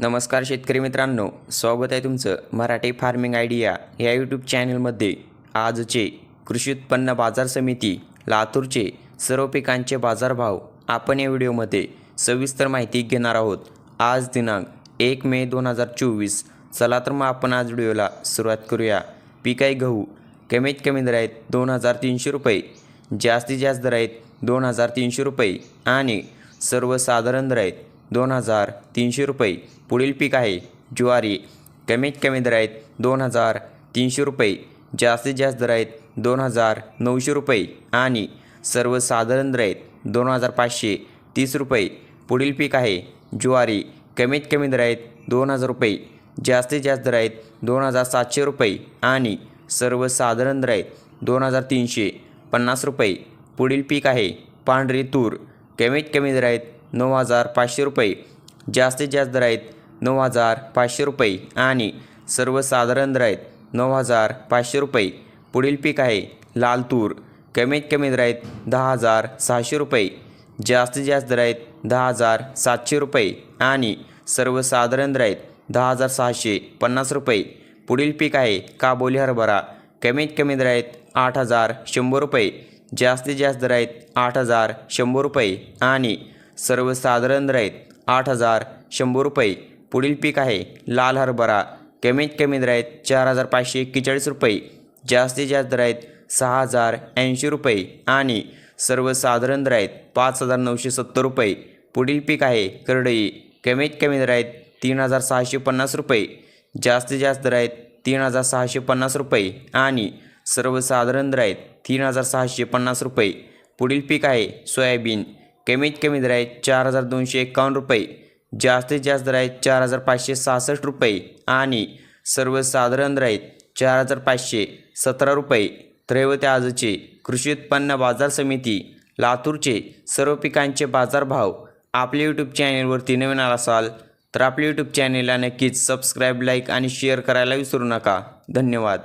नमस्कार शेतकरी मित्रांनो स्वागत आहे तुमचं मराठी फार्मिंग आयडिया या यूट्यूब चॅनलमध्ये. आजचे कृषी उत्पन्न बाजार समिती लातूरचे सर्व पिकांचे बाजारभाव आपण या व्हिडिओमध्ये सविस्तर माहिती घेणार आहोत. आज दिनांक एक मे दोन हजार चोवीस. चला तर मग आपण आज व्हिडिओला सुरुवात करूया. पिकाई गहू कमीत कमी दर आहेत दोन हजार तीनशे रुपये जास्तीत जास्त दर आहेत दोन हजार तीनशे रुपये आणि सर्वसाधारण दर आहेत दोन हजार तीनशे रुपये. पुढील पीक आहे ज्वारी. कमीत कमी दर आहेत दोन हजार तीनशे रुपये. जास्तीत जास्त दर आहेत दोन हजार नऊशे रुपये. आणि सर्वसाधारण दर आहेत दोन हजार पाचशे तीस रुपये. पुढील पीक आहे ज्वारी. कमीत कमी दर आहेत दोन हजार रुपये. जास्तीत जास्त दर आहेत दोन हजार सातशे रुपये. आणि सर्वसाधारण दर आहेत दोन हजार तीनशे पन्नास रुपये. पुढील पीक आहे पांढरी तूर. कमीत कमी दर आहेत नऊ हजार पाचशे रुपये. जास्तीत जास्त दर आहेत नऊ हजार पाचशे रुपये आणि सर्वसाधारण दर आहेत नऊ हजार पाचशे रुपये. पुढील पीक आहे लाल तूर कमीत कमी दर आहेत दहा हजार सहाशे रुपये. जास्तीत जास्त दर आहेत दहा हजार सातशे रुपये आणि सर्वसाधारण दर आहेत दहा हजार सहाशे पन्नास रुपये. पुढील पीक आहे काबोली हरभरा. कमीत कमी दर आहेत आठ हजार शंभर रुपये. जास्तीत जास्त दर आहेत आठ हजार शंभर रुपये आणि सर्वसाधारण दर आहेत आठ हजार शंभर रुपये. पुढील पीक आहे लाल हरभरा. कमीत कमी दर आहेत चार हजार पाचशे एक्केचाळीस रुपये. जास्तीत जास्त दर आहेत सहा हजार ऐंशी रुपये. आणि सर्वसाधारण दर आहेत पाच हजार नऊशे सत्तर रुपये. पुढील पीक आहे करडई. कमीत कमी दर आहेत तीन हजार सहाशे पन्नास रुपये. जास्तीत जास्त दर आहेत तीन हजार सहाशे पन्नास रुपये. आणि सर्वसाधारण दर आहेत तीन हजार सहाशे पन्नास रुपये. पुढील पीक आहे सोयाबीन. कमीत कमी दर आहे चार हजार दोनशे एकावन्न रुपये. जास्तीत जास्त दर आहेत चार हजार पाचशे सहासष्ट रुपये. आणि सर्वसाधारण दर आहेत चार हजार पाचशे सतरा रुपये. तर आजचे कृषी उत्पन्न बाजार समिती लातूरचे सर्व पिकांचे बाजारभाव. आपल्या यूट्यूब चॅनेलवरती नवीन आला असाल तर आपल्या यूट्यूब चॅनेलला नक्कीच सबस्क्राईब लाईक आणि शेअर करायला विसरू नका. धन्यवाद.